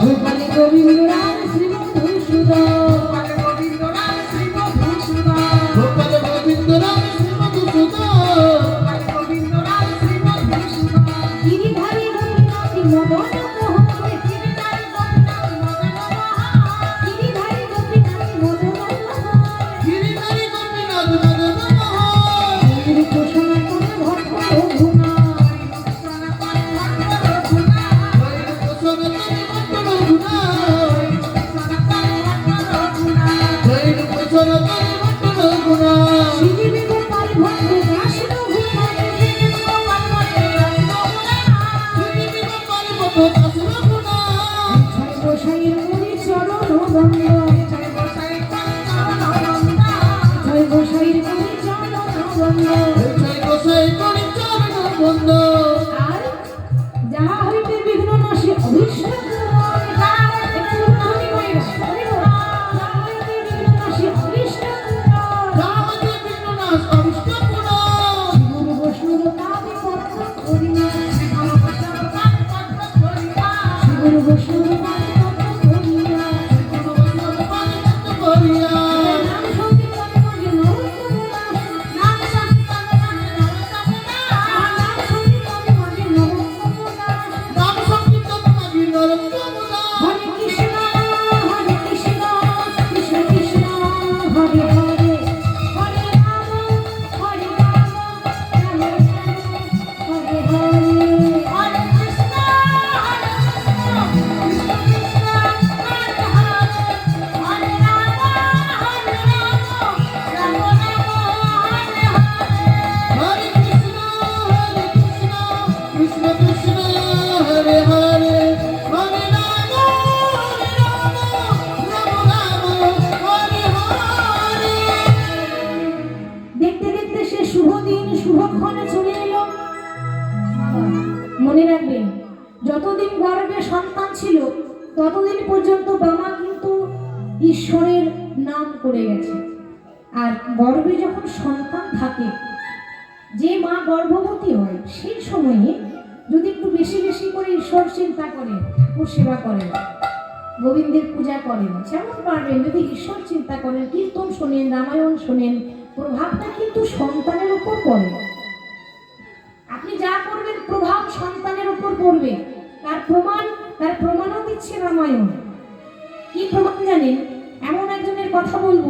Gopali Govinda Ram Aleluia! মনে রাখবেন, যতদিন গর্ভে সন্তান ছিল, ততদিন পর্যন্ত বাবা কিন্তু ঈশ্বরের নাম করে গেছে। আর গর্ভে যখন সন্তান থাকে, যে মা গর্ভবতী হয়, সেই সময়ে যদি একটু বেশি বেশি করে ঈশ্বর চিন্তা করেন ঠাকুর সেবা করেন, গোবিন্দের পূজা করেন, যেমন পারবেন যদি ঈশ্বর চিন্তা করেন, কীর্তন শোনেন, রামায়ণ শোনেন, প্রভাবটা কিন্তু সন্তানের উপর পড়ে। পড়বে তার প্রমাণ তার প্রমাণও দিচ্ছে রামায়ণ। কি প্রমাণ জানেন? এমন একজনের কথা বলব